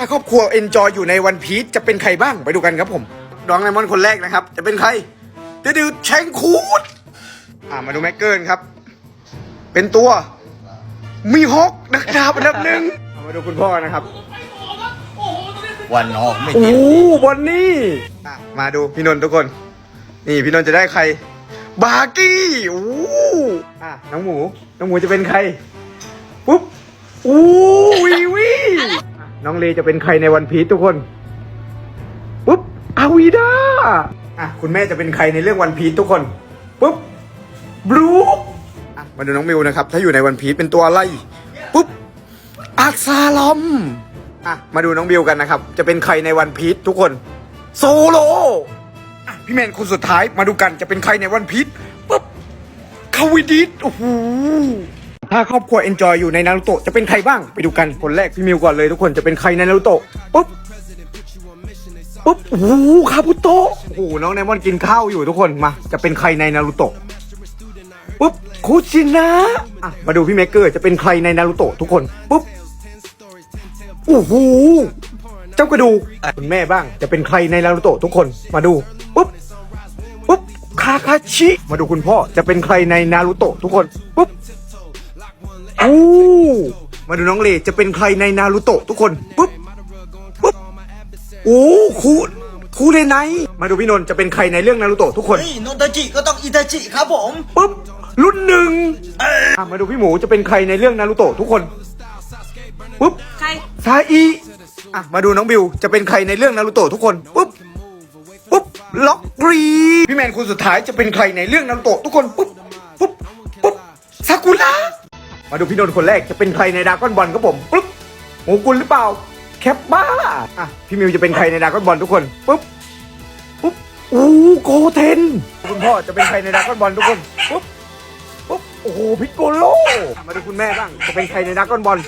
ถ้าครอบครัวเอนจอยอยู่ในวันพีชจะเป็นใครบ้างไปดูกันครับผมน้องไลมอนคนแรกนะครับ จะเป็นใครเดดิวแชงคูดอ่ามาดูแม็กเกิลครับ เป็นตัวมีฮอกนักดาบอันดับหนึ่งเอามาดูคุณพ่อนะครับวันออกไม่โอ้ติดบอนนี่อะมาดูพี่นนท์ทุกคน นี่พี่นนท์จะได้ใคร บาร์กี้โอ้อะน้องหมู น้องหมูจะเป็นใครปุ๊บอู้วีวีอะ น้องเลจะเป็นใครในวันพีชทุกคนปุ๊บอาวีดาอะคุณแม่จะเป็นใครในเรื่องวันพีชทุกคนปุ๊บบลูอะมาดูน้องมิวนะครับ ถ้าอยู่ในวันพีชเป็นตัวอะไรปุ๊บอักซาลอมอะมาดูน้องบิวกันนะครับ จะเป็นใครในวันพีชทุกคน โซโลอะพี่แมนคนสุดท้ายมาดูกันจะเป็นใครในวันพีชปุ๊บคาวิดิสโอ้โห ถ้าครอบครัวเอนจอยอยู่ในนารูโตะจะเป็นใครบ้างไปดูกันคนแรกพี่มิวก่อนเลยทุกคนจะเป็นใครในนารูโตะปุ๊บปุ๊บโอ้โหคาบุโตะโอ้โหน้องไนมอนกินข้าวอยู่ทุกคนมา จะเป็นใครในนารูโตะปุ๊บคุชินะอะมาดูพี่เมกเกอร์จะเป็นใครในนารูโตะทุกคนปุ๊บโอ้โหเจ้ากระดูกคุณแม่บ้างจะเป็นใครในนารูโตะทุกคนมาดูปุ๊บปุ๊บคาคาชิ มาดูคุณพ่อจะเป็นใครในนารูโตะทุกคนปุ๊บ อ้มาดูน้องเลจะเป็นใครในนารูโตะทุกคนปุ๊บปุ๊บโอ้คูคูเลไนมาดูพี่นนท์จะเป็นใครในเรื่องนารูโตะทุกคนเฮ้ยโนตาจิก็ต้องอิตาจิครับผมปุ๊บรุ่นหนึ่งอะมาดูพี่หมูจะเป็นใครในเรื่องนารูโตะทุกคนปุ๊บใครซาอิอะมาดูน้องบิวจะเป็นใครในเรื่องนารูโตะทุกคนปุ๊บปุ๊บล็อกกรีพี่แมนคนสุดท้ายจะเป็นใครในเรื่องนารูโตะทุกคนปุ๊บปุ๊บปุ๊บซากุระ มาดูพี่นนท์คนแรกจะเป็นใครในดาก้อนบอลครับผมปุ๊บโงกุลหรือเปล่า แคปบ้าอะพี่มิวจะเป็นใครในดาก้อนบอลทุกคนปุ๊บปุ๊บอู้โกเทน คุณพ่อจะเป็นใครในดาก้อนบอลทุกคนปุ๊บปุ๊บโอ้โหพิกโกโลมาดูคุณแม่บ้างจะเป็นใครในดาก้อนบอล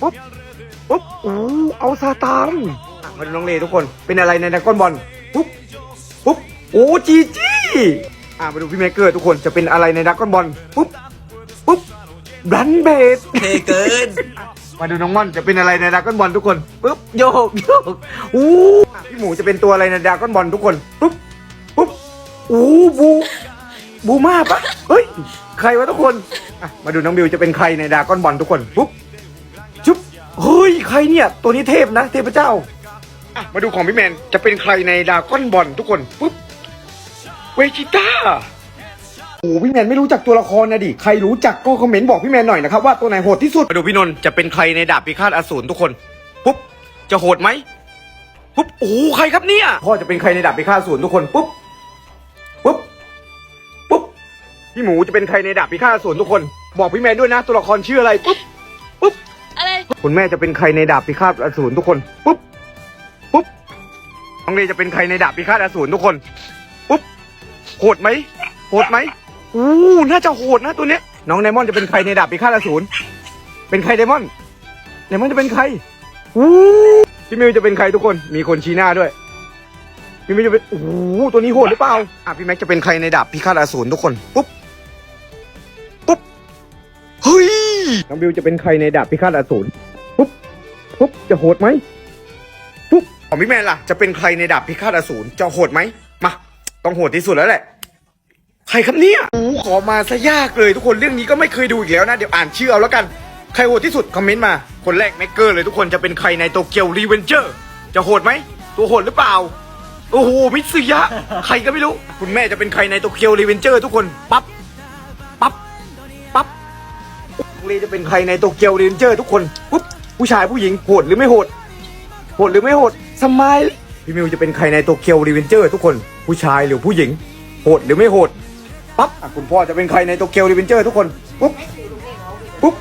ปุ๊บปุ๊บอู้เอาซาตานมาดูน้องเลทุกคนเป็นอะไรในดาก้อนบอลปุ๊บปุ๊บโอ้จีจี้อะมาดูพี่เมเกอร์ทุกคนจะเป็นอะไรในดาก้อนบอลปุ๊บ รันเบดเทเกิน มาดูน้องม่อนจะเป็นอะไรในดราก้อนบอลทุกคนปุ๊บโยกโยกอู้อะพี่หมูจะเป็นตัวอะไรในดราก้อนบอลทุกคนปุ๊บปุ๊บอู้บูบูมาปะเฮ้ยใครวะทุกคนอะมาดูน้องบิวจะเป็นใครในดราก้อนบอลทุกคนปุ๊บจุ๊บเฮ้ยใครเนี่ย ตัวนี้เทพนะเทพเจ้าอะมาดูของพี่แมนจะเป็นใครในดราก้อนบอลทุกคนปุ๊บเวจิต้า โอ้โหพี่แมนไม่รู้จักตัวละครนะดิ ใครรู้จักก็คอมเมนต์บอกพี่แมนหน่อยนะครับว่าตัวไหนโหดที่สุดมาดูพี่นนท์จะเป็นใครในดาบพิฆาตอสูรทุกคน ปุ๊บ จะโหดไหม ปุ๊บ โอ้โหใครครับเนี่ย พ่อจะเป็นใครในดาบพิฆาตอสูรทุกคน ปุ๊บ ปุ๊บ ปุ๊บ พี่หมูจะเป็นใครในดาบพิฆาตอสูรทุกคน บอกพี่แมนด้วยนะ ตัวละครชื่ออะไร ปุ๊บ ปุ๊บ อะไร คุณแม่จะเป็นใครในดาบพิฆาตอสูรทุกคน ปุ๊บ ปุ๊บ น้องเลจะเป็นใครในดาบพิฆาตอสูรทุกคน ปุ๊บ โหดไหมโหดไหม อู้น่าจะโหดนะตัวเนี้ย น้องไดมอนจะเป็นใครในดาบพิฆาตอสูรเป็นใครไดมอนไดมอนจะเป็นใครอู้พี่มิวจะเป็นใครทุกคน มีคนชี้หน้าด้วย พี่มิวจะเป็นโอ้โหตัวนี้โหดหรือเปล่า อะพี่แม็กจะเป็นใครในดาบพิฆาตอสูรทุกคน ปุ๊บ ปุ๊บ เฮ้ย น้องบิวจะเป็นใครในดาบพิฆาตอสูร ปุ๊บ ปุ๊บ จะโหดไหมปุ๊บ ของพี่แมนล่ะ จะเป็นใครในดาบพิฆาตอสูร จะโหดไหม มา ต้องโหดที่สุดแล้วแหละ ใครครับเนี่ย ขอมาซะยากเลยทุกคนเรื่องนี้ก็ไม่เคยดูอีกแล้วนะ เดี๋ยวอ่านชื่อเอาแล้วกัน ใครโหดที่สุดคอมเมนต์มา คนแรกแม็กเกอร์เลยทุกคนจะเป็นใครในโตเกียวรีเวนเจอร์ จะโหดไหม ตัวโหดหรือเปล่า โอ้โหมิตสึยะ ใครก็ไม่รู้ คุณแม่จะเป็นใครในโตเกียวรีเวนเจอร์ทุกคน ปั๊บ ปั๊บ ปั๊บเลจะเป็นใครในโตเกียวรีเวนเจอร์ทุกคนปุ๊บผู้ชายผู้หญิงโหดหรือไม่โหด โหดหรือไม่โหดสมายพี่มิวจะเป็นใครในโตเกียวรีเวนเจอร์ทุกคน ผู้ชายหรือผู้หญิง โหดหรือไม่โหด ปั๊บอะคุณพ่อจะเป็นใครในโตเกียวรีเวนเจอร์ทุกคน ปุ๊บ ปุ๊บ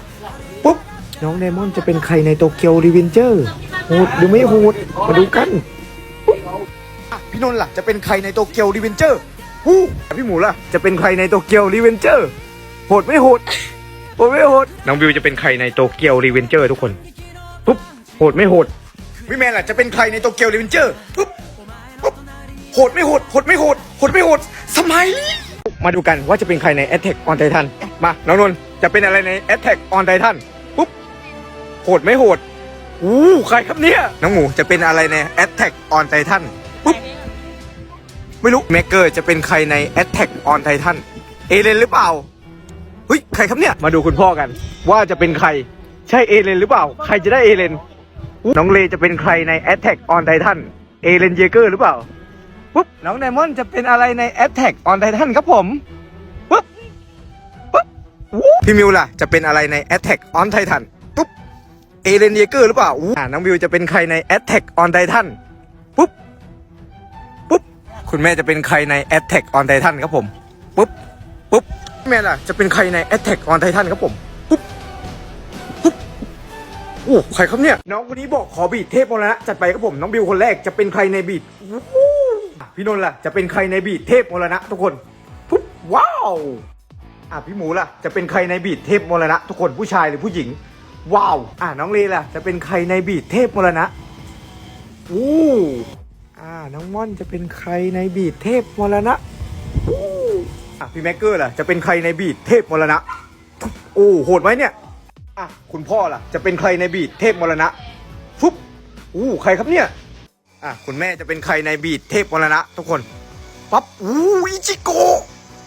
ปุ๊บ น้องไดมอนด์จะเป็นใครในโตเกียวรีเวนเจอร์โหดหรือไม่โหดมาดูกันปุ๊บอะพี่นนท์ล่ะจะเป็นใครในโตเกียวรีเวนเจอร์ฮู้อะพี่หมูล่ะจะเป็นใครในโตเกียวรีเวนเจอร์โหดไม่โหดโหดไม่โหดน้องบิวจะเป็นใครในโตเกียวรีเวนเจอร์ทุกคนปุ๊บโหดไม่โหดพี่แมนล่ะจะเป็นใครในโตเกียวรีเวนเจอร์ปุ๊บปุ๊บโหดไม่โหดโหดไม่โหดโหดไม่โหดสมัย มาดูกันว่าจะเป็นใครใน Attack on Titan มา น้องนนท์จะเป็นอะไรใน Attack on Titan ปุ๊บโหดไม่โหดอู้ใครครับเนี่ย น้องหมูจะเป็นอะไรใน Attack on Titan ปุ๊บไม่รู้แมกเกอร์จะเป็นใครใน Attack on Titan เอเลนหรือเปล่าเฮ้ยใครครับเนี่ยมาดูคุณพ่อกัน ว่าจะเป็นใครใช่เอเลนหรือเปล่า ใครจะได้เอเลนน้องเลจะเป็นใครใน Attack on Titan เอเลนเยเกอร์หรือเปล่า ปุ๊บน้องไดมอนด์จะเป็นอะไรใน Attack on Titan ครับผมปุ๊บปุ๊บวู้พี่มิวล่ะ จะเป็นอะไรใน Attack on Titan ปุ๊บเอเลนเยเกอร์หรือเปล่าอ่าน้องวิวจะเป็นใครใน Attack on Titan ปุ๊บปุ๊บคุณแม่จะเป็นใครใน Attack on Titan ครับผมปุ๊บปุ๊บแม่ล่ะจะเป็นใครใน Attack on Titan ครับผมปุ๊บปุ๊บโอ้ใครครับเนี่ยน้องคนนี้บอกขอบีดเทพมรณะจัดไปครับผมน้องบิวคนแรกจะเป็นใครในบีด พี่นนท์ล่ะจะเป็นใครในบีดเทพมรณะทุกคนปุ๊บว้าวอะพี่หมูล่ะจะเป็นใครในบีดเทพมรณะทุกคนผู้ชายหรือผู้หญิง ว้าวอะน้องเลล่ะจะเป็นใครในบีดเทพมรณะอู้อ่าน้องม่อนจะเป็นใครในบีดเทพมรณะอู้อะพี่แม็กเกอร์ล่ะจะเป็นใครในบีดเทพมรณะโอ้โหดไหมเนี่ยอะคุณพ่อล่ะจะเป็นใครในบีดเทพมรณะฟุบอู้ใครครับเนี่ย อะคุณแม่จะเป็นใครในบีดเทพมรณะทุกคนปั๊บอู้อิจิโก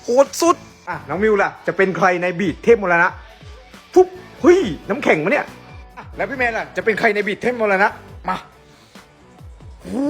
โหดสุดอะน้องมิวล่ะจะเป็นใครในบีดเทพมรณะฟุบเฮ้ยน้ำแข็งมะเนี่ยอะแล้วพี่แมนล่ะจะเป็นใครในบีดเทพมรณะมาอู้